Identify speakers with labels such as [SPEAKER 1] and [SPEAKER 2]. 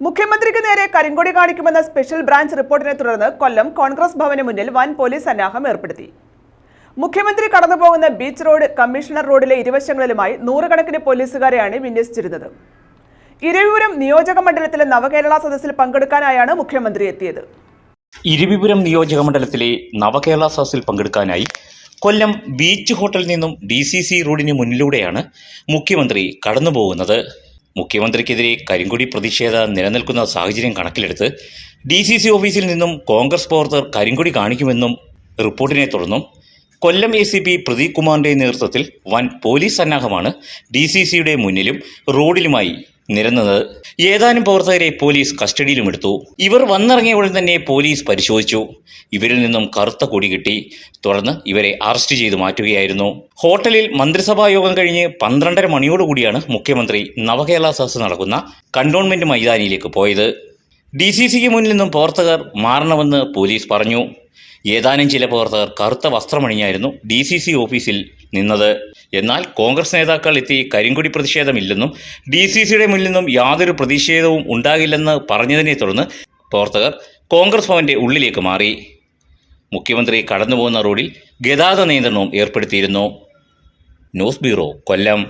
[SPEAKER 1] മുഖ്യമന്ത്രിക്ക് നേരെ കരിങ്കൊടി കാണിക്കുമെന്ന സ്പെഷ്യൽ ബ്രാഞ്ച് റിപ്പോർട്ടിനെ തുടർന്ന് കൊല്ലം കോൺഗ്രസ് ഭവന് മുന്നിൽ വൻ പോലീസ് സന്നാഹം ഏർപ്പെടുത്തി. മുഖ്യമന്ത്രി കടന്നുപോകുന്ന ബീച്ച് റോഡ് കമ്മീഷണർ റോഡിലെ ഇരുവശങ്ങളിലുമായി നൂറുകണക്കിന് പോലീസുകാരെയാണ് വിന്യസിച്ചിരുന്നത്. ഇരവിപുരം നിയോജക മണ്ഡലത്തിലെ നവകേരള സദസ്സിൽ പങ്കെടുക്കാനായാണ് മുഖ്യമന്ത്രി എത്തിയത്.
[SPEAKER 2] ഇരുവിപുരം നിയോജക മണ്ഡലത്തിലെ നവകേരള സദസ്സിൽ പങ്കെടുക്കാനായി കൊല്ലം ബീച്ച് ഹോട്ടലിൽ നിന്നും ഡി സി സി റോഡിന് മുന്നിലൂടെയാണ് മുഖ്യമന്ത്രി കടന്നുപോകുന്നത്. മുഖ്യമന്ത്രിക്കെതിരെ കരിങ്കൊടി പ്രതിഷേധ നിലനിൽക്കുന്ന സാഹചര്യം കണക്കിലെടുത്ത് ഡി സി സി ഓഫീസിൽ നിന്നും കോൺഗ്രസ് പ്രവർത്തകർ കരിങ്കൊടി കാണിക്കുമെന്നും റിപ്പോർട്ടിനെ തുടർന്നും Kollam A C P Pradeep കുമാറിന്റെ നേതൃത്വത്തിൽ വൻ പോലീസ് സന്നാഹമാണ് ഡി സി സിയുടെ മുന്നിലും റോഡിലുമായി നിരന്നത്. ഏതാനും പ്രവർത്തകരെ പോലീസ് കസ്റ്റഡിയിലുമെടുത്തു ഇവർ വന്നിറങ്ങിയ ഉടൻ തന്നെ പോലീസ് പരിശോധിച്ചു. ഇവരിൽ നിന്നും കറുത്ത കൊടി കിട്ടി. തുടർന്ന് ഇവരെ അറസ്റ്റ് ചെയ്തു മാറ്റുകയായിരുന്നു. ഹോട്ടലിൽ മന്ത്രിസഭാ യോഗം കഴിഞ്ഞ് പന്ത്രണ്ടര മണിയോടുകൂടിയാണ് മുഖ്യമന്ത്രി നവകേരള സദസ് നടക്കുന്ന കണ്ടോൺമെന്റ് മൈതാനിയിലേക്ക് പോയത്. ഡി സി സിക്ക് മുന്നിൽ നിന്നും പ്രവർത്തകർ മാറണമെന്ന് പോലീസ് പറഞ്ഞു. ഏതാനും ചില പ്രവർത്തകർ കറുത്ത വസ്ത്രമണിഞ്ഞായിരുന്നു ഡി സി സി ഓഫീസിൽ നിന്നത്. എന്നാൽ കോൺഗ്രസ് നേതാക്കൾ എത്തി കരിങ്കൊടി പ്രതിഷേധമില്ലെന്നും ഡി സി സിയുടെ മുന്നിൽ നിന്നും യാതൊരു പ്രതിഷേധവും ഉണ്ടാകില്ലെന്ന് പറഞ്ഞതിനെ തുടർന്ന് പ്രവർത്തകർ കോൺഗ്രസ് ഭവന്റെ ഉള്ളിലേക്ക് മാറി. മുഖ്യമന്ത്രി കടന്നുപോകുന്ന റോഡിൽ ഗതാഗത നിയന്ത്രണവും ഏർപ്പെടുത്തിയിരുന്നു. News bureau Kollam.